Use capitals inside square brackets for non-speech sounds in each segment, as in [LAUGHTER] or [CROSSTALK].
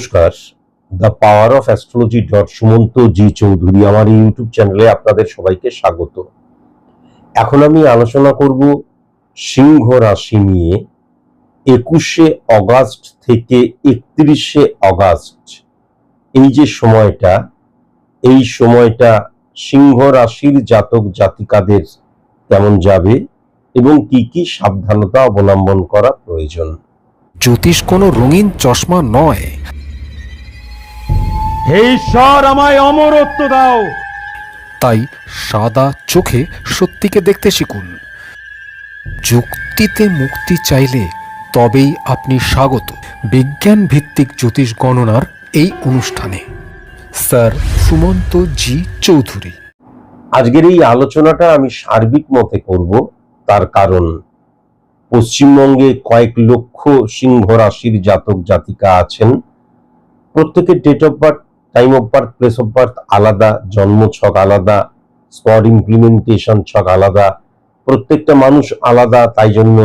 নমস্কার। The power of astrology dot Sumanta ji Chowdhury আমার YouTube চ্যানেলে আপনাদের সবাইকে স্বাগত। এখন আমি আলোচনা করব সিংহ রাশি নিয়ে। একুশে অগাস্ট থেকে একত্রিশে অগাস্ট। এই যে সময়টা, এই সময়টা সিংহ রাশির জাতক জাতিকাদের কেমন যাবে এবং কি কি সাবধানতা অবলম্বন করা প্রয়োজন? জ্যোতিষ কোনো রঙিন চশমা নয়। হে ঈশ্বর আমায় অমরত্ব দাও। তাই সাদা চোখে সত্যিকে দেখতে শিখুন। যুক্তিতে মুক্তি চাইলে তবেই আপনি স্বাগত। বিজ্ঞান ভিত্তিক জ্যোতিষ গণনার এই অনুষ্ঠানে স্যার সুমন্ত জি চৌধুরী। আজকের এই আলোচনাটা আমি সার্বিক মতে করব তার কারণ পশ্চিমবঙ্গে কয়েক লক্ষ সিংহ রাশির জাতক জাতিকা আছেন। প্রত্যেকের date of birth time of birth place of birth আলাদা, জন্ম ছক আলাদা স্পট ইমপ্লিমেন্টেশন ছক আলাদা। প্রত্যেকটা মানুষ আলাদা, তাই জন্য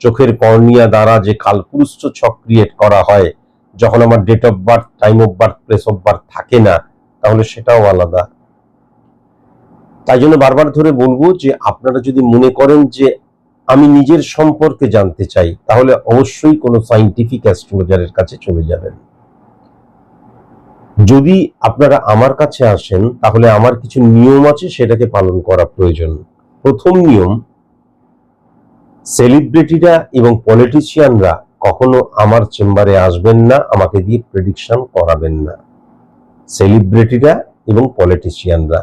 চোখের কর্নিয়া দ্বারা যে কালপুরুষ ছক ক্রিয়েট করা হয়, যখন আমার date of birth time of birth place of birth থাকে না, তাহলে সেটাও আলাদা। তাই জন্য বারবার ধরে বলব যে আপনারা যদি মনে করেন যে আমি নিজের সম্পর্কে জানতে চাই, তাহলে অবশ্যই কোনো সাইন্টিফিক অ্যাস্ট্রোলজারের কাছে চলে যাবেন। যদি আপনারা আমার কাছে আসেন, তাহলে আমার কিছু নিয়ম আছে সেটাকে পালন করা প্রয়োজন। প্রথম নিয়ম, সেলিব্রিটিরা এবং পলিটিশিয়ানরা কখনো আমার চেম্বারে আসবেন না, আমাকে দিয়ে প্রেডিকশন করাবেন না। সেলিব্রিটিরা এবং পলিটিশিয়ানরা।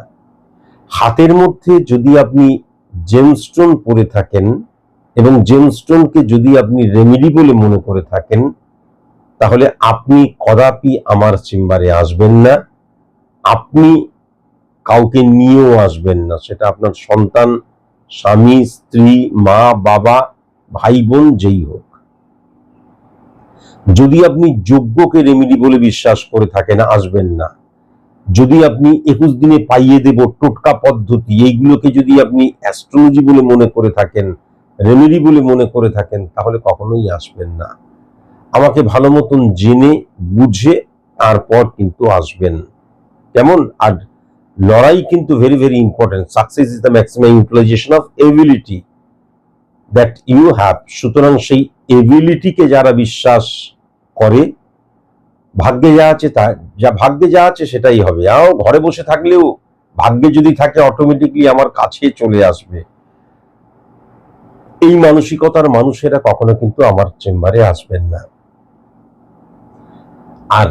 হাতের মধ্যে যদি আপনি জেমস্টোন পরে থাকেন এবং জেমস্টোনকে যদি আপনি রেমেডি বলে মনে করে থাকেন তাহলে আপনি কদাপি আমার চেম্বারে আসবেন না। আপনি কাউকে নিয়েও আসবেন না। সেটা আপনার সন্তান, স্বামী, স্ত্রী, মা, বাবা, ভাই, বোন, যেই হোক। যদি আপনি যোগ্যকে রেমেডি বলে বিশ্বাস করে থাকেন, আসবেন না। যদি আপনি একুশ দিনে পাইয়ে দেব টোটকা পদ্ধতি, এইগুলোকে যদি আপনি অ্যাস্ট্রোলজি বলে মনে করে থাকেন রেমেডি বলে মনে করে থাকেন, তাহলে কখনোই আসবেন না। আমাকে ভালো মতন জেনে, বুঝে তারপর কিন্তু আসবেন। কেমন? আর লড়াই কিন্তু very very important success is the maximum utilization of ability that you have সুতরাং সেই এবিলিটিকে যারা বিশ্বাস করে, ভাগ্যে যা আছে তা, যা ভাগ্যে যা আছে সেটাই হবে। আও ঘরে বসে থাকলেও ভাগ্যে যদি থাকে অটোমেটিকলি আমার কাছে চলে আসবে। এই মানসিকতার মানুষেরা কখনো কিন্তু আমার চেম্বারে আসবেন না। আর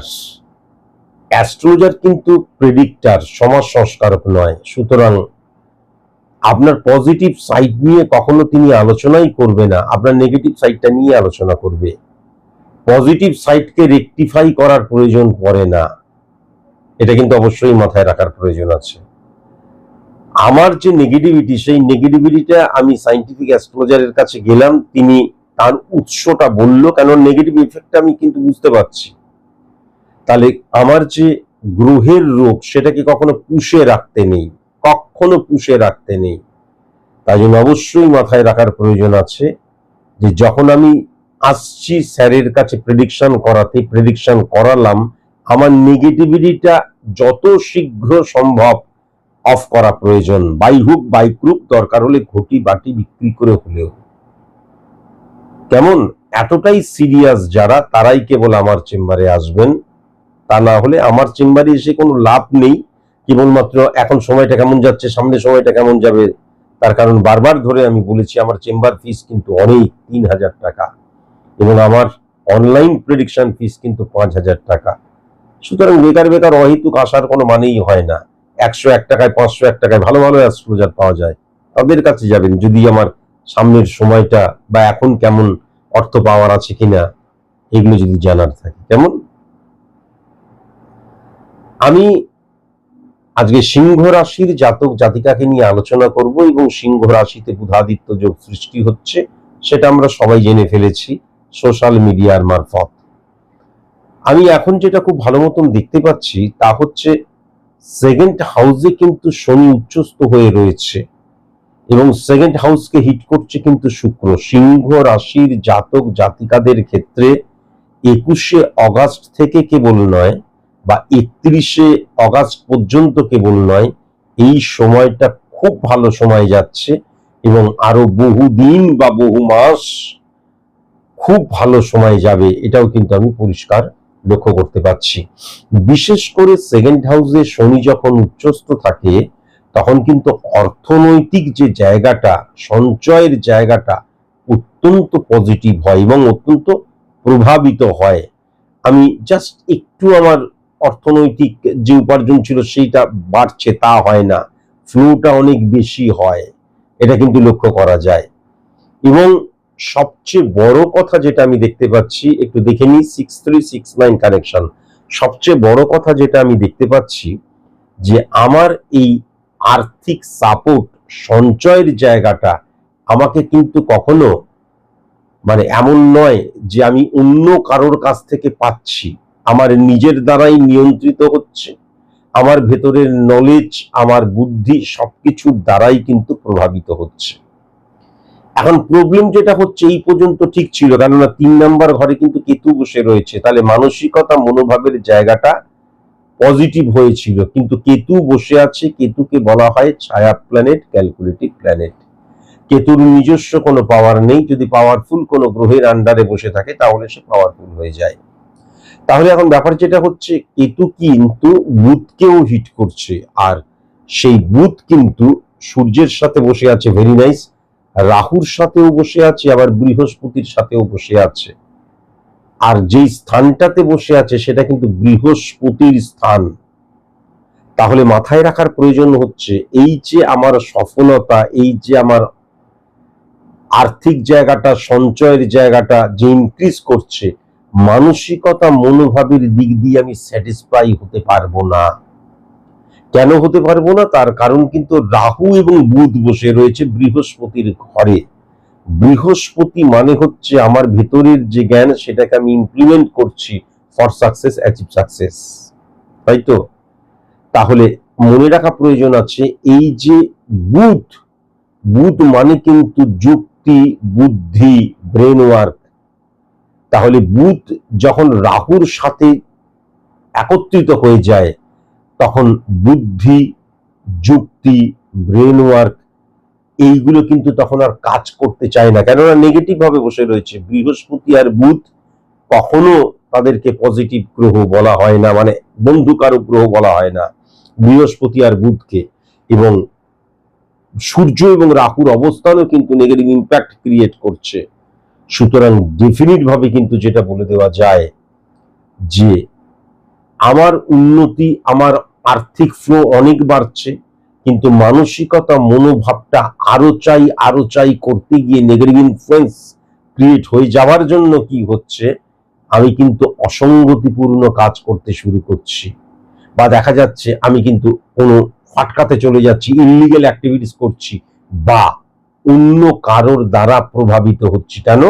অ্যাস্ট্রোলজার কিন্তু প্রেডিক্টার সমাজ সংস্কারক নয়। সুতরাং আপনার পজিটিভ সাইড নিয়ে কখনো তিনি আলোচনাই করবে না, আপনার নেগেটিভ সাইডটা নিয়ে আলোচনা করবে। পজিটিভ সাইডকে রেকটিফাই করার প্রয়োজন পড়ে না। এটা কিন্তু অবশ্যই মাথায় রাখার প্রয়োজন আছে। আমার যে নেগেটিভিটি, সেই নেগেটিভিটিটা আমি সাইন্টিফিক অ্যাস্ট্রোলজারের কাছে গেলাম, তিনি তার উৎসটা বলল, কেন নেগেটিভ ইফেক্টটা আমি কিন্তু বুঝতে পারছি। তাহলে আমার যে গ্রহের রোগ সেটাকে কখনো পুষে রাখতে নেই? কখনো পুষে রাখতে নেই। তাই জন্য অবশ্যই মাথায় রাখার প্রয়োজন আছে যে যখন আমি আসছি স্যারের কাছে প্রেডিকশন করাতে প্রেডিকশন করালাম, আমার নেগেটিভিটিটা যত শীঘ্র সম্ভব অফ করা প্রয়োজন। বাই হুক, বাই ক্রুক, দরকার হলে ঘটি বাটি বিক্রি করে হলেও। কেমন? এতটাই সিরিয়াস যারা, তারাই কেবল আমার চেম্বারে আসবেন। তা না হলে আমার চেম্বারে এসে কোনো লাভ নেই। কেবলমাত্র এখন সময়টা কেমন যাচ্ছে, সামনে সময়টা কেমন যাবে, তার কারণ বারবার ধরে আমি বলেছি, আমার চেম্বার ফিস কিন্তু অনেক, তিন হাজার টাকা। এবং আমার অনলাইন প্রেডিকশন ফিস কিন্তু পাঁচ হাজার টাকা। সুতরাং বেকার বেকার অহেতুক আসার কোনো মানেই হয় না। একশো এক টাকায়, পাঁচশো এক টাকায় ভালো ভালো অ্যাস্ট্রোলজার পাওয়া যায়। তাদের কাছে যাবেন, যদি আমার সামনের সময়টা বা এখন কেমন অর্থ পাওয়ার আছে কিনা, এগুলো যদি জানার থাকে। কেমন? আমি আজকে সিংহ রাশির জাতক জাতিকাকে নিয়ে আলোচনা করব এবং সিংহ রাশিতে বুধাদিত্য যোগ সৃষ্টি হচ্ছে, সেটা আমরা সবাই জেনে ফেলেছি সোশ্যাল মিডিয়ার মারফত। আমি এখন যেটা খুব ভালো মতন দেখতে পাচ্ছি, তা হচ্ছে সেকেন্ড হাউসে কিন্তু শনি উচ্চস্থ হয়ে রয়েছে এবং সেকেন্ড হাউসকে হিট করছে কিন্তু শুক্র। সিংহ রাশির জাতক জাতিকাদের ক্ষেত্রে একুশে অগাস্ট থেকে কেবল নয় বা একত্রিশে অগাস্ট পর্যন্ত কেবল নয়, এই সময়টা খুব ভালো সময় যাচ্ছে এবং আরও বহু দিন বা বহু মাস খুব ভালো সময় যাবে, এটাও কিন্তু আমি পরিষ্কার লক্ষ্য করতে পারছি। বিশেষ করে সেকেন্ড হাউসে শনি যখন উচ্চস্থ থাকে, তখন কিন্তু অর্থনৈতিক যে জায়গাটা, সঞ্চয়ের জায়গাটা অত্যন্ত পজিটিভ হয় এবং অত্যন্ত প্রভাবিত হয়। আমি জাস্ট একটু আমার অর্থনৈতিক যে উপার্জন ছিল সেইটা বাড়ছে, তা হয় না। ফ্লুটা অনেক বেশি হয়, এটা কিন্তু লক্ষ্য করা যায়। এবং সবচেয়ে বড় কথা যেটা আমি দেখতে পাচ্ছি, একটু দেখে নিই six three six nine connection সবচেয়ে বড় কথা যেটা আমি দেখতে পাচ্ছি, যে আমার এই আর্থিক সাপোর্ট সঞ্চয়ের জায়গাটা আমাকে কিন্তু কখনো মানে এমন নয় যে আমি অন্য কারোর কাছ থেকে পাচ্ছি। আমার নিজের দ্বারাই নিয়ন্ত্রিত হচ্ছে। আমার ভেতরের নলেজ আমার বুদ্ধি সবকিছুর দ্বারাই কিন্তু প্রভাবিত হচ্ছে। এখন প্রবলেম যেটা হচ্ছে, এই পর্যন্ত ঠিক ছিল, কেননা তিন নাম্বার ঘরে কিন্তু কেতু বসে রয়েছে। তাহলে মানসিকতা, মনোভাবের জায়গাটা পজিটিভ হয়েছিল। কিন্তু কেতু বসে আছে, কেতুকে বলা হয় ছায়া প্ল্যানেট ক্যালকুলেটিভ প্ল্যানেট কেতুর নিজস্ব কোনো পাওয়ার নেই। যদি পাওয়ারফুল কোনো গ্রহের আন্ডারে বসে থাকে, তাহলে সে পাওয়ারফুল হয়ে যায়। তাহলে এখন ব্যাপার যেটা হচ্ছে, কেতু কিন্তু বুধকেও হিট করছে। আর সেই বুধ কিন্তু সূর্যের সাথে বসে আছে ভেরি নাইস রাহুর সাথেও বসে আছে, আবার বৃহস্পতির সাথেও বসে আছে। আর যেই স্থানটাতে বসে আছে, সেটা কিন্তু বৃহস্পতির স্থান। তাহলে মাথায় রাখার প্রয়োজন হচ্ছে, এই যে আমার সফলতা, এই যে আমার আর্থিক জায়গাটা, সঞ্চয়ের জায়গাটা যে ইনক্রিজ করছে মানসিকতা মনোভাবের দিক দিয়ে আমি স্যাটিসফাই হতে পারব না। কেন হতে পারব না? তার কারণ কিন্তু রাহু এবং বুধ বসে রয়েছে বৃহস্পতির ঘরে। বৃহস্পতি মানে হচ্ছে আমার ভেতরের যে জ্ঞান, সেটাকে আমি ইমপ্লিমেন্ট করছি ফর সাকসেস অ্যাচিভ সাকসেস তাই তো? তাহলে মনে রাখা প্রয়োজন আছে, এই যে বুধ বুধ মানে কিন্তু যুক্তি, বুদ্ধি ব্রেন ওয়ার্ক তাহলে বুধ যখন রাহুর সাথে একত্রিত হয়ে যায়, তখন বুদ্ধি, যুক্তি ব্রেন ওয়ার্ক এইগুলো কিন্তু তখন আর কাজ করতে চায় না। কেননা নেগেটিভ ভাবে বসে রয়েছে। বৃহস্পতি আর বুধ কখনো তাদেরকে পজিটিভ গ্রহ বলা হয় না মানে বন্ধুকারক গ্রহ বলা হয় না, বৃহস্পতি আর বুধকে। এবং সূর্য এবং রাহুর অবস্থানও কিন্তু নেগেটিভ ইম্প্যাক্ট ক্রিয়েট করছে। সুতরাং ডেফিনিট ভাবে কিন্তু যেটা বলে দেওয়া যায় যে আমার উন্নতি, আমার আর্থিক ফ্লো অনেক বাড়ছে, কিন্তু মানসিকতা, মনোভাবটা আরও চাই আরও চাই করতে গিয়ে নেগেটিভ ইনফ্লুয়েন্স ক্রিয়েট হয়ে যাওয়ার জন্য কি হচ্ছে, আমি কিন্তু অসঙ্গতিপূর্ণ কাজ করতে শুরু করছি। বা দেখা যাচ্ছে আমি কিন্তু কোনো ফাটকাতে চলে যাচ্ছি ইলিগেল অ্যাক্টিভিটিস করছি, বা অন্য কারোর দ্বারা প্রভাবিত হচ্ছি কেন?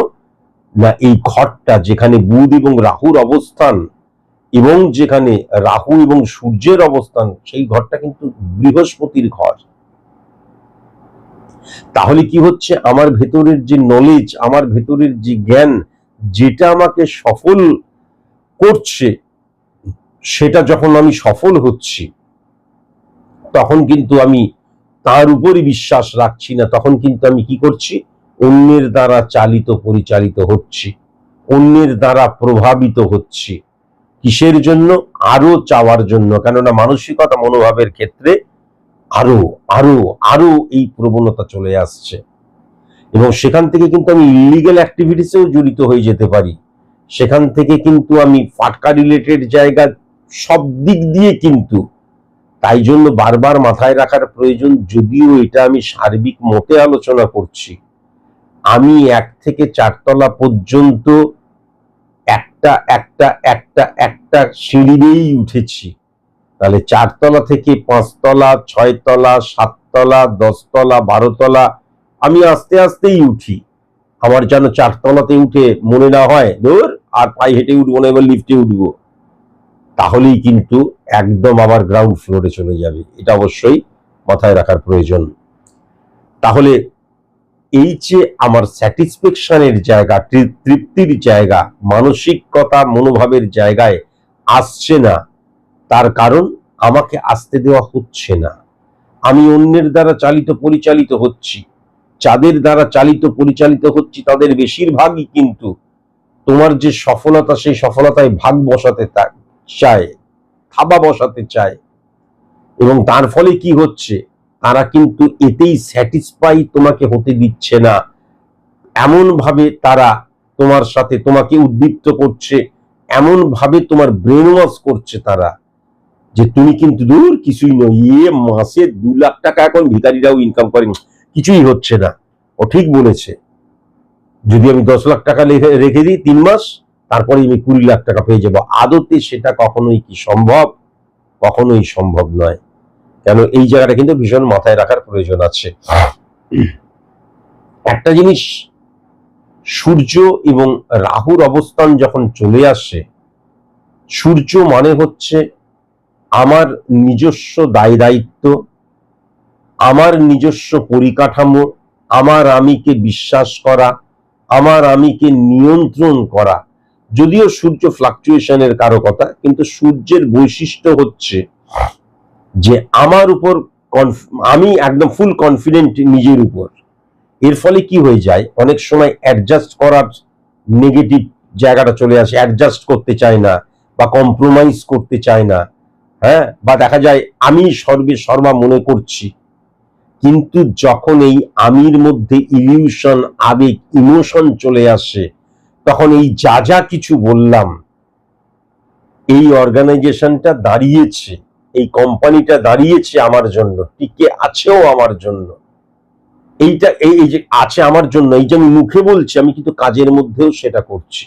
না, এই ঘরটা যেখানে বুধ এবং রাহুর অবস্থান এবং যেখানে রাহু এবং সূর্যের অবস্থান, সেই ঘরটা কিন্তু বৃহস্পতির ঘর। তাহলে কি হচ্ছে? আমার ভেতরের যে নলেজ আমার ভেতরের যে জ্ঞান, যেটা আমাকে সফল করছে, সেটা যখন আমি সফল হচ্ছি, তখন কিন্তু আমি তার উপরই বিশ্বাস রাখছি না, তখন কিন্তু আমি কি করছি? অন্যের দ্বারা চালিত পরিচালিত হচ্ছি, অন্যের দ্বারা প্রভাবিত হচ্ছি। কিসের জন্য? আরও চাওয়ার জন্য। কেননা মানসিকতা, মনোভাবের ক্ষেত্রে আরও আরও আরও এই প্রবণতা চলে আসছে। এবং সেখান থেকে কিন্তু আমি ইলিগেল অ্যাক্টিভিটিসেও জড়িত হয়ে যেতে পারি। সেখান থেকে কিন্তু আমি ফাটকা রিলেটেড জায়গা সব দিক দিয়ে কিন্তু তাই জন্য বারবার মাথায় রাখার প্রয়োজন, যদিও এটা আমি সার্বিক মতে আলোচনা করছি। আমি এক থেকে চারতলা পর্যন্ত একটা একটা একটা একটা সিঁড়ি দিয়েই উঠেছি। তাহলে চারতলা থেকে পাঁচতলা, ছয়তলা, সাততলা, দশতলা, বারোতলা আমি আস্তে আস্তেই উঠি। আমার যেন চারতলাতে উঠে মনে না হয়, ধর, আর পায়ে হেঁটে উঠবো না, এবার লিফটে উঠবো। তাহলেই কিন্তু একদম আবার গ্রাউন্ড ফ্লোরে চলে যাবে। এটা অবশ্যই মাথায় রাখার প্রয়োজন। তাহলে এই যে আমার স্যাটিসফ্যাকশনের জায়গা তৃপ্তির জায়গা, মানসিকতা, মনোভাবের জায়গায় আসছে না, তার কারণ আমাকে আসতে দেওয়া হচ্ছে না। আমি অন্যের দ্বারা চালিত পরিচালিত হচ্ছি। যাদের দ্বারা চালিত পরিচালিত হচ্ছি, তাদের বেশিরভাগই কিন্তু তোমার যে সফলতা, সেই সফলতায় ভাগ বসাতে চায়, থাবা বসাতে চায় এবং তার ফলে কি হচ্ছে? তারা কিন্তু এতেই স্যাটিসফাই তোমাকে হতে দিচ্ছে না। এমন ভাবে তারা তোমার সাথে তোমাকে উদ্দীপ্ত করছে এমন ভাবে তোমার ব্রেন ওয়াশ করছে তারা যে তুমি কিন্তু দূর কিছুই নয়। ইয়ে মাসে দু লাখ টাকা এখন ভিকারিরাও ইনকাম করেন। কিছুই হচ্ছে না। ও ঠিক বলেছে। যদি আমি দশ লাখ টাকা রেখে দিই তিন মাস তারপরে আমি কুড়ি লাখ টাকা পেয়ে যাব। আদতে সেটা কখনোই কি সম্ভব? কখনোই সম্ভব নয়। কেন এই জায়গাটা কিন্তু ভীষণ মাথায় রাখার প্রয়োজন আছে। একটা জিনিস, সূর্য এবং রাহুর অবস্থান যখন চলে আসে, সূর্য মানে হচ্ছে আমার নিজস্ব দায় দায়িত্ব, আমার নিজস্ব পরিকাঠামো, আমার আমিকে বিশ্বাস করা, আমার আমিকে নিয়ন্ত্রণ করা। যদিও সূর্য ফ্লাকচুয়েশনের কারও কথা, কিন্তু সূর্যের বৈশিষ্ট্য হচ্ছে যে আমার উপর আমি একদম ফুল কনফিডেন্ট নিজের উপর। এর ফলে কি হয়ে যায়? অনেক সময় অ্যাডজাস্ট করার নেগেটিভ জায়গাটা চলে আসে অ্যাডজাস্ট করতে চায় না বা কম্প্রোমাইজ করতে চায় না। হ্যাঁ? বা দেখা যায় আমি সর্বে সর্বা মনে করছি, কিন্তু যখন এই আমির মধ্যে ইলিউশন আবেগ ইমোশন চলে আসে তখন এই যা যা কিছু বললাম, এই অর্গানাইজেশনটা দাঁড়িয়েছে, এই কোম্পানিটা দাঁড়িয়েছে আমার জন্য, টিকে আছেও আমার জন্য। এইটা, এই যে আছে আমার জন্য, এই যে আমি মুখে বলছি, আমি কিন্তু কাজের মধ্যেও সেটা করছি।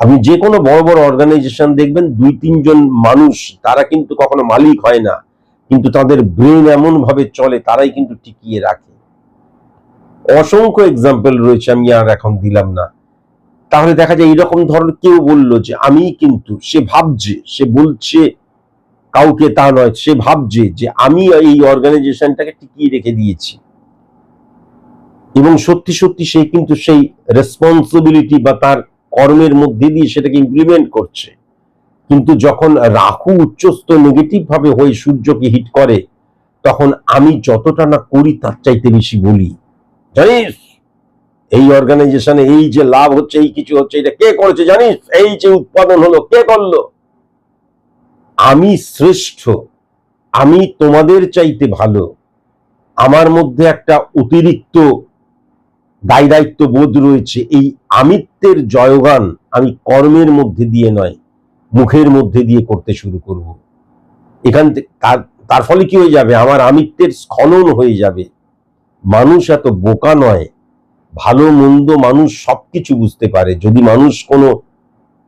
আপনি যে কোনো বড় বড় অর্গানাইজেশন দেখবেন, দুই, তিনজন মানুষ, তারা কিন্তু কখনো মালিক হয় না, কিন্তু তাদের ব্রেন এমন ভাবে চলে, তারাই কিন্তু টিকিয়ে রাখে। অসংখ্য এক্সাম্পল রয়েছে, আমি আর এখন দিলাম না। তাহলে দেখা যায় এইরকম ধরনের কেউ বলল যে, আমি কিন্তু সে ভাবছে, সে বলছে কাউকে তা নয়, সে ভাবছে যে আমি এই অর্গানাইজেশনটাকে টিকিয়ে রেখে দিয়েছি। এবং সত্যি সত্যি সে কিন্তু সেই রেসপন্সিবিলিটি বা তার কর্মের মধ্যে দিয়ে সেটাকে ইমপ্লিমেন্ট করছে। কিন্তু যখন রাহু উচ্চস্থ নেগেটিভ ভাবে হয়ে সূর্যকে হিট করে, তখন আমি যতটা না করি তার চাইতে বেশি বলি। জানিস? এই অর্গানাইজেশনে এই যে লাভ হচ্ছে, এই কিছু হচ্ছে, এটা কে করেছে জানিস? এই যে উৎপাদন হলো, কে করল? আমি শ্রেষ্ঠ, আমি তোমাদের চাইতে ভালো, আমার মধ্যে একটা অতিরিক্ত দায় দায়িত্ব বোধ রয়েছে, এই আমিত্বের জয়গান আমি কর্মের মধ্যে দিয়ে নয়, মুখের মধ্যে দিয়ে করতে শুরু করব। এখান থেকে তার ফলে কি হয়ে যাবে? আমার আমিত্বের স্খলন হয়ে যাবে। মানুষ এত বোকা নয় ভালো, মন্দ মানুষ সবকিছু বুঝতে পারে। যদি মানুষ কোনো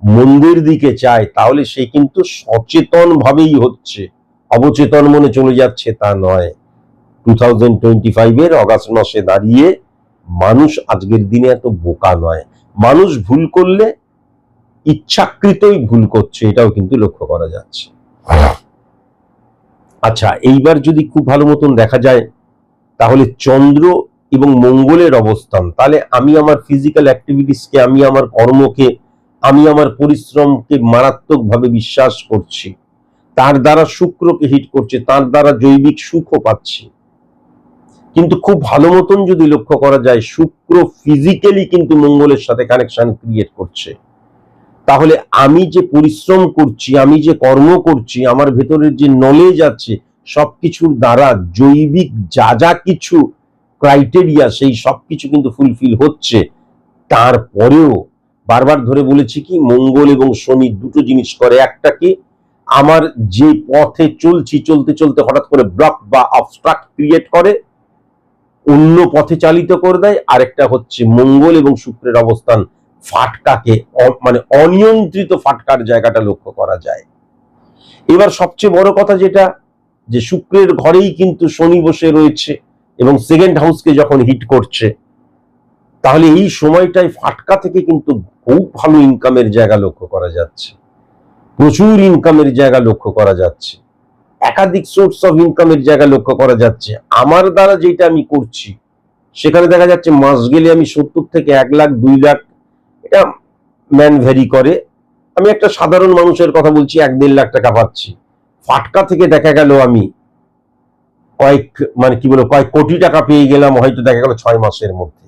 মন্দের দিকে চায়, তাহলে সে কিন্তু সচেতন ভাবেই হচ্ছে। অবচেতন মনে চলে যাচ্ছে, তা নয়। টু থাউজেন্ড টোয়েন্টি ফাইভের অগাস্ট মাসে দাঁড়িয়ে মানুষ আজকের দিনে এত বোকা নয়। মানুষ ভুল করলে ইচ্ছাকৃতই ভুল করছে, এটাও কিন্তু লক্ষ্য করা যাচ্ছে। আচ্ছা এইবার যদি খুব ভালো মতন দেখা যায়, তাহলে চন্দ্র এবং মঙ্গলের অবস্থান। তাহলে আমি আমার ফিজিক্যাল অ্যাক্টিভিটিসকে আমি আমার কর্মকে, আমি আমার পরিশ্রমকে মারাত্মকভাবে বিশ্বাস করছি। তার দ্বারা শুক্রকে হিট করছে, তার দ্বারা জৈবিক সুখও পাচ্ছি। কিন্তু খুব ভালো মতন যদি লক্ষ্য করা যায়, শুক্র ফিজিক্যালি কিন্তু মঙ্গলের সাথে কানেকশন ক্রিয়েট করছে। তাহলে আমি যে পরিশ্রম করছি, আমি যে কর্ম করছি, আমার ভেতরের যে নলেজ আছে, সবকিছুর দ্বারা জৈবিক যা যা কিছু ক্রাইটেরিয়া সেই সবকিছু কিন্তু ফুলফিল হচ্ছে। তারপরেও বারবার ধরে বলেছি কি, মঙ্গল এবং শনি দুটো জিনিস করে। একটা কি, আমার যে পথে চলছি, চলতে চলতে হঠাৎ করে ব্লক বা অবস্ট্রাক্ট ক্রিয়েট করে, অন্য পথে চালিত করে দেয়। আরেকটা হচ্ছে মঙ্গল এবং শুক্রের অবস্থান ফাটকাকে মানে অনিয়ন্ত্রিত ফাটকার জায়গাটা লক্ষ্য করা যায়। এবার সবচেয়ে বড় কথা যেটা, যে শুক্রের ঘরেই কিন্তু শনি বসে রয়েছে। এবং সেকেন্ড হাউসকে যখন হিট করছে, তাহলে এই সময়টায় ফাটকা থেকে কিন্তু খুব ভালো ইনকামের জায়গা লক্ষ্য করা যাচ্ছে। প্রচুর ইনকামের জায়গা লক্ষ্য করা যাচ্ছে। একাধিক সোর্স অফ ইনকামের জায়গা লক্ষ্য করা যাচ্ছে। আমার দ্বারা যেটা আমি করছি, সেখানে দেখা যাচ্ছে মাস গেলে আমি সত্তর থেকে এক লাখ, দুই লাখ, এটা ম্যান ভ্যারি করে। আমি একটা সাধারণ মানুষের কথা বলছি, এক দেড় লাখ টাকা পাচ্ছি। ফাটকা থেকে দেখা গেল আমি কয়েক মানে কি বলব, কয়েক কোটি টাকা পেয়ে গেলাম, হয়তো দেখা গেল ছয় মাসের মধ্যে।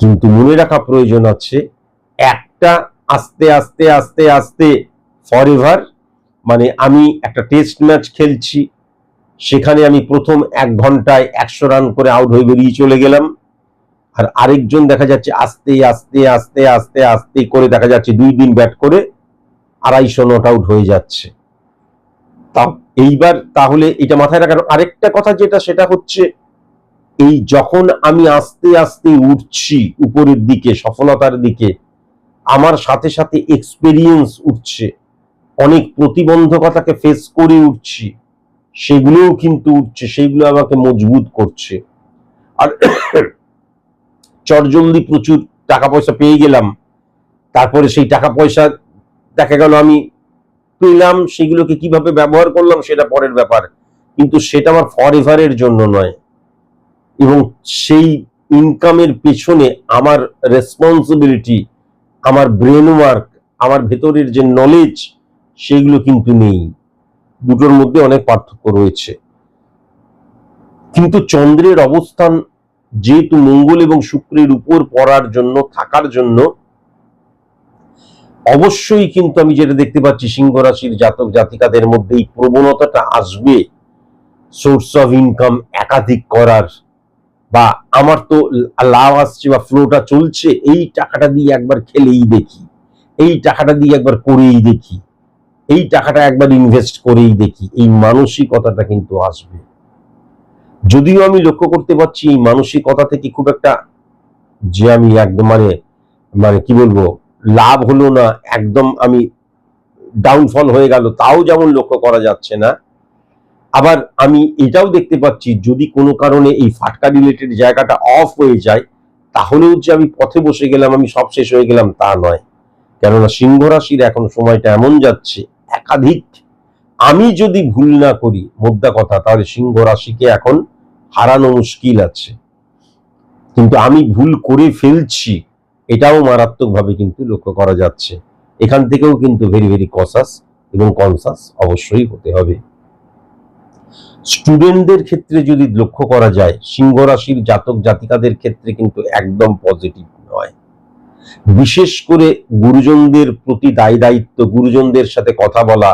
কিন্তু মনে রাখা প্রয়োজন আছে, একটা আস্তে আস্তে আস্তে আস্তে ফরএভার মানে আমি একটা টেস্ট ম্যাচ খেলছি, সেখানে আমি প্রথম এক ঘন্টায় একশো রান করে আউট হয়ে বেরিয়ে চলে গেলাম, আর আরেকজন দেখা যাচ্ছে আস্তে আস্তে আস্তে আস্তে আস্তে করে দেখা যাচ্ছে দুই দিন ব্যাট করে আড়াইশো নট আউট হয়ে যাচ্ছে। তা এইবার তাহলে এটা মাথায় রাখার আরেকটা কথা যেটা, সেটা হচ্ছে এই যখন আমি আস্তে আস্তে উঠছি উপরের দিকে, সফলতার দিকে, আমার সাথে সাথে এক্সপেরিয়েন্স উঠছে, অনেক প্রতিবন্ধকতাকে ফেস করে উঠছি, সেগুলোও কিন্তু উঠছে, সেগুলো আমাকে মজবুত করছে। আর [COUGHS] চটজলদি প্রচুর টাকা পয়সা পেয়ে গেলাম, তারপরে সেই টাকা পয়সা দেখা গেল আমি পেলাম, সেগুলোকে কীভাবে ব্যবহার করলাম সেটা পরের ব্যাপার। কিন্তু সেটা আমার ফর এভারের জন্য নয়। এবং সেই ইনকামের পেছনে আমার রেসপন্সিবিলিটি আমার ব্রেন ওয়ার্ক আমার ভেতরের যে নলেজ সেগুলো কিন্তু নেই। দুটোর মধ্যে অনেক পার্থক্য রয়েছে। কিন্তু চন্দ্রের অবস্থান যেহেতু মঙ্গল এবং শুক্রের উপর পড়ার জন্য, থাকার জন্য অবশ্যই কিন্তু আমি যেটা দেখতে পাচ্ছি, সিংহ রাশির জাতক জাতিকাদের মধ্যে এই প্রবণতাটা আসবে সোর্স অফ ইনকাম একাধিক করার বা আমার তো লাভ আসছে বা ফ্লোটা চলছে, এই টাকাটা দিয়ে একবার খেলেই দেখি, এই টাকাটা দিয়ে একবার করেই দেখি, এই টাকাটা একবার ইনভেস্ট করেই দেখি, এই মানসিকতাটা কিন্তু আসবে। যদিও আমি লক্ষ্য করতে পারছি এই মানসিকতা থেকে খুব একটা যে আমি একদম মানে মানে কি বলব লাভ হলো না, একদম আমি ডাউনফল হয়ে গেল, তাও যেমন লক্ষ্য করা যাচ্ছে না। আবার আমি এটাও দেখতে পাচ্ছি, যদি কোনো কারণে এই ফাটকা রিলেটেড জায়গাটা অফ হয়ে যায়, তাহলেও যে আমি পথে বসে গেলাম, আমি সব শেষ হয়ে গেলাম, তা নয়। কেননা সিংহ রাশির এখন সময়টা এমন যাচ্ছে, একাধিক। আমি যদি ভুল না করি, মোদ্দা কথা, তাহলে সিংহ রাশিকে এখন হারানো মুশকিল আছে। কিন্তু আমি ভুল করে ফেলছি এটাও মারাত্মকভাবে কিন্তু লক্ষ্য করা যাচ্ছে। এখান থেকেও কিন্তু ভেরি ভেরি কসাস এবং কনসাস অবশ্যই হতে হবে। স্টুডেন্টদের ক্ষেত্রে যদি লক্ষ্য করা যায়, সিংহ রাশির জাতক জাতিকাদের ক্ষেত্রে কিন্তু একদম পজিটিভ নয়। বিশেষ করে গুরুজনদের প্রতি দায় দায়িত্ব, গুরুজনদের সাথে কথা বলা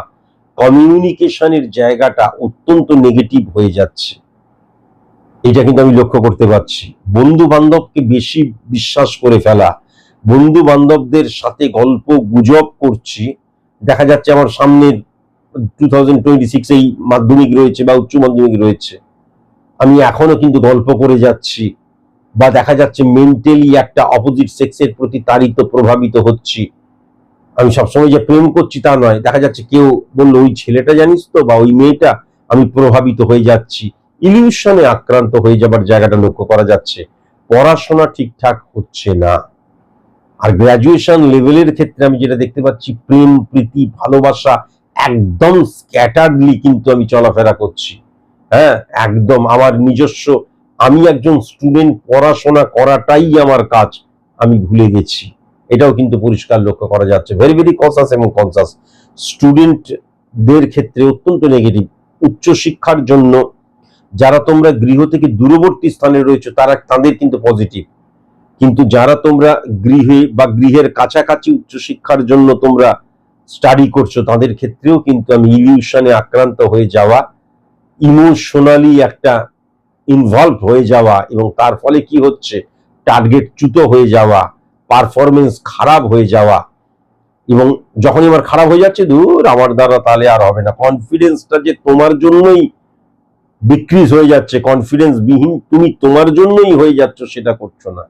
কমিউনিকেশনের জায়গাটা অত্যন্ত নেগেটিভ হয়ে যাচ্ছে। এটা কিন্তু আমি লক্ষ্য করতে পারছি। বন্ধু বান্ধবকে বেশি বিশ্বাস করে ফেলা বন্ধু বান্ধবদের সাথে গল্প গুজব করছি। দেখা যাচ্ছে আমার সামনের টু থাউজেন্ড টোয়েন্টি এই মাধ্যমিক রয়েছে বা উচ্চ মাধ্যমিক রয়েছে। আমি এখনও কিন্তু গল্প করে যাচ্ছি বা দেখা যাচ্ছে মেন্টালি একটা অপোজিট সেক্সের প্রতি তাড়িত প্রভাবিত হচ্ছি। আমি সবসময় যে প্রেম করছি তা নয়, দেখা যাচ্ছে কেউ বলল, ওই ছেলেটা জানিস তো বা ওই মেয়েটা, আমি প্রভাবিত হয়ে যাচ্ছি। ইলিউশনে আক্রান্ত হয়ে যাবার জায়গাটা লক্ষ্য করা যাচ্ছে। পড়াশোনা ঠিকঠাক হচ্ছে না। আর গ্রাজুয়েশন লেভেলের ক্ষেত্রে আমি যেটা দেখতে পাচ্ছি, প্রেম, প্রীতি, ভালোবাসা একদম স্ক্যাটারলি কিন্তু আমি চলাফেরা করছি। হ্যাঁ একদম আমার নিজস্ব, আমি একজন স্টুডেন্ট পড়াশোনা করাটাই আমার কাজ, আমি ভুলে গেছি। এটাও কিন্তু পরিষ্কার লক্ষ্য করা যাচ্ছে। ভেরি ভেরি কনসাস এবং কনসাস স্টুডেন্টদের ক্ষেত্রে অত্যন্ত নেগেটিভ উচ্চশিক্ষার জন্য যারা তোমরা গৃহ থেকে দূরবর্তী স্থানে রয়েছে, তারা তাদের কিন্তু পজিটিভ কিন্তু যারা তোমরা গৃহে বা গৃহের কাছাকাছি উচ্চশিক্ষার জন্য তোমরা স্টাডি করছ, তাদের ক্ষেত্রেও কিন্তু আমি ইলিউশনে আক্রান্ত হয়ে যাওয়া ইমোশনালি একটা ইনভলভ হয়ে যাওয়া এবং তার ফলে কি হচ্ছে টার্গেট চ্যুত হয়ে যাওয়া পারফরমেন্স খারাপ হয়ে যাওয়া এবং যখনই আমার খারাপ হয়ে যাচ্ছে, দূর, আমার দ্বারা তাহলে আর হবে না। কনফিডেন্সটা যে তোমার জন্যই ডিক্রিজ হয়ে যাচ্ছে কনফিডেন্স বিহীন তুমি তোমার জন্যই হয়ে যাচ্ছ, সেটা করছ না।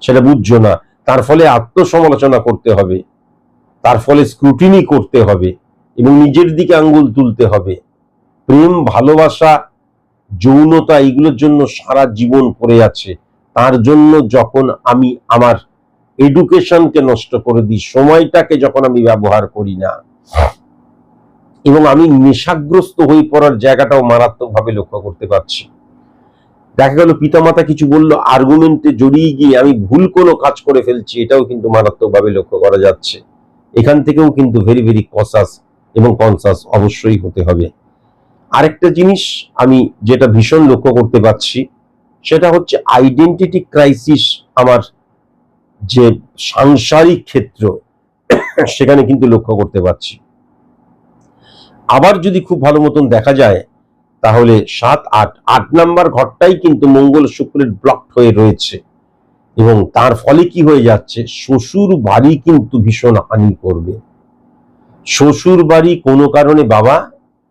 সেটা বুঝছ না। তার ফলে আত্মসমালোচনা করতে হবে। তার ফলে স্ক্রুটিনি করতে হবে এবং নিজের দিকে আঙ্গুল তুলতে হবে। প্রেম, ভালোবাসা, যৌনতা এগুলোর জন্য সারা জীবন পড়ে আছে। তার জন্য যখন আমি আমার এডুকেশনকে নষ্ট করে দিই, সময়টাকে যখন আমি ব্যবহার করি না। এবং আমি নেশাগ্রস্ত হয়ে পড়ার জায়গাটাও মারাত্মকভাবে লক্ষ্য করতে পারছি। দেখা গেল, পিতামাতা কিছু বলল আর্গুমেন্টে জড়িয়ে গিয়ে আমি ভুল কোনো কাজ করে ফেলছি, এটাও কিন্তু মারাত্মকভাবে লক্ষ্য করা যাচ্ছে। এখান থেকেও কিন্তু ভেরি ভেরি কসাস এবং কনসাস অবশ্যই হতে হবে। আরেকটা জিনিস আমি যেটা ভীষণ লক্ষ্য করতে পারছি, সেটা হচ্ছে আইডেন্টিটি ক্রাইসিস আমার যে সাংসারিক ক্ষেত্র, সেখানে কিন্তু লক্ষ্য করতে পারছি। আবার যদি খুব ভালো মতন দেখা যায়, তাহলে সাত, আট আট নাম্বার ঘরটাই কিন্তু মঙ্গল শুক্রের ব্লকড হয়ে রয়েছে। এবং তার ফলে কি হয়ে যাচ্ছে? শ্বশুর বাড়ি কিন্তু ভীষণ হানি করবে। শ্বশুর বাড়ি কোনো কারণে, বাবা,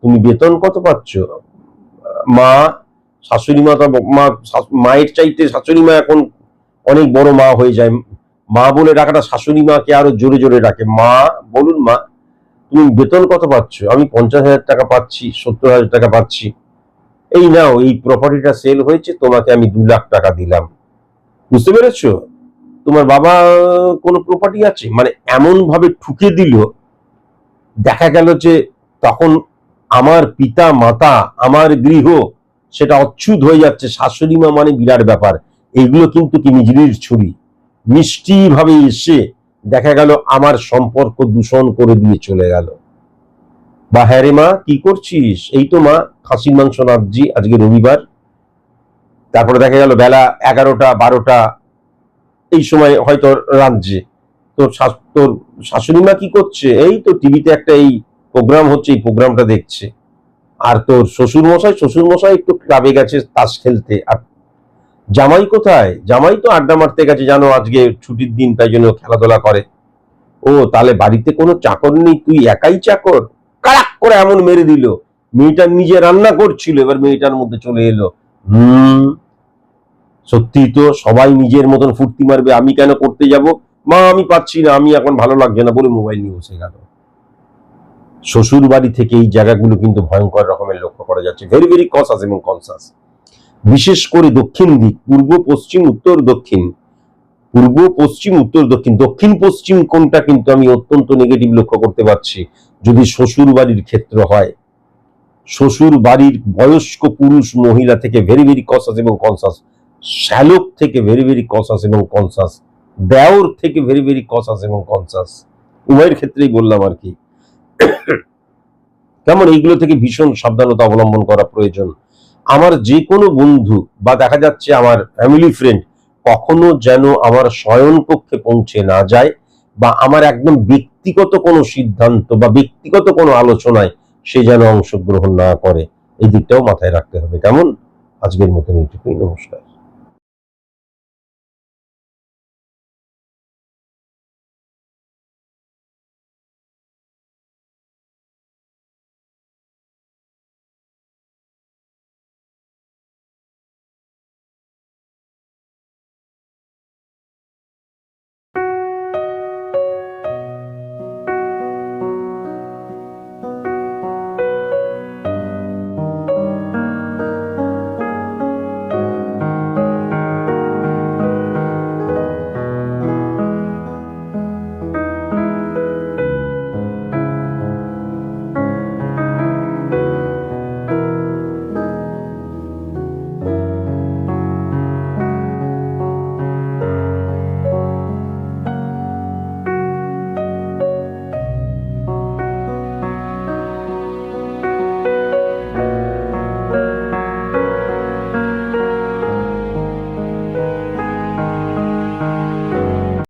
তুমি বেতন কত পাচ্ছ? মা, শাশুড়ি মা মা মায়ের চাইতে শাশুড়ি মা এখন অনেক বড় মা হয়ে যায়। মা বলে ডাকাটা শাশুড়ি মাকে আরও জোরে জোরে ডাকে। মা, বলুন মা তুমি বেতন কত পাচ্ছ? আমি পঞ্চাশ হাজার টাকা পাচ্ছি, সত্তর হাজার টাকা পাচ্ছি। এই নাও, এই প্রপার্টিটা সেল হয়েছে, তোমাকে আমি দু লাখ টাকা দিলাম। বুঝতে পেরেছ? তোমার বাবা কোনো প্রপার্টি আছে? মানে এমন ভাবে ঠুকে দিল, দেখা গেল যে তখন আমার পিতা, মাতা, আমার গৃহ, সেটা অচ্ছুত হয়ে যাচ্ছে। শাশুড়ি মা মানে বিরাট ব্যাপার। এগুলো কিন্তু কি মিজরির ছুরি? মিষ্টি ভাবে এসে দেখা গেল আমার সম্পর্ক দূষণ করে দিয়ে চলে গেল। বা হ্যাঁ রে মা, কি করছিস? এই তো মা খাসির মাংস নাবজি আজকে রবিবার। তারপরে দেখা গেল বেলা এগারোটা, বারোটা, এই সময় হয়তো রাঁধছে। তোর তোর শাশুড়ি মা কি করছে? এই তো টিভিতে একটা এই প্রোগ্রাম হচ্ছে, এই প্রোগ্রামটা দেখছে। আর তোর শ্বশুর মশাই শ্বশুর মশাই একটু ক্লাবে গেছে তাস খেলতে। আর জামাই কোথায়? জামাই তো আড্ডা মারতে গেছে, জানো আজকে ছুটির দিন, তাই জন্য খেলাধুলা করে। ও, তাহলে বাড়িতে কোনো চাকর নেই? তুই একাই চাকর? কারাক করে এমন মেরে দিল। মেয়েটা নিজে রান্না করছিল, এবার মেয়েটার মধ্যে চলে এলো। হুম সত্যি তো সবাই নিজের মতন ফুর্তি মারবে, আমি কেন করতে যাব? মা, আমি পাচ্ছি না, আমি এখন ভালো লাগছে না বলে মোবাইল নিয়ে বসে গেল। শ্বশুর বাড়ি থেকে এই জায়গাগুলো কিন্তু ভয়ঙ্কর রকমের লক্ষ্য করা যাচ্ছে। ভেরি ভেরি কনসাস এবং কনসাস বিশেষ করে দক্ষিণ দিক, পূর্ব, পশ্চিম, উত্তর, দক্ষিণ। পূর্ব, পশ্চিম, উত্তর, দক্ষিণ। দক্ষিণ, পশ্চিম কোনটা কিন্তু আমি অত্যন্ত নেগেটিভ লক্ষ্য করতে পারছি, যদি শ্বশুর বাড়ির ক্ষেত্র হয়। শ্বশুর বাড়ির বয়স্ক পুরুষ মহিলা থেকে ভেরি ভেরি কনসাস এবং কনসাস শ্যালক থেকে ভেরি ভেরি কনসাস এবং কনসাস দেওর থেকে ভেরি ভেরি কনসাস এবং কনসাস উভয়ের ক্ষেত্রেই বললাম আর কি। কেমন? এইগুলো থেকে ভীষণ সাবধানতা অবলম্বন করা প্রয়োজন। আমার যে কোনো বন্ধু বা দেখা যাচ্ছে আমার ফ্যামিলি ফ্রেন্ড কখনো যেন আমার শয়ন কক্ষে পৌঁছে না যায় বা আমার একদম ব্যক্তিগত কোনো সিদ্ধান্ত বা ব্যক্তিগত কোনো আলোচনায় সে যেন অংশগ্রহণ না করে। এই দিকটাও মাথায় রাখতে হবে। কেমন? আজকের মতন এইটুকুই। নমস্কার।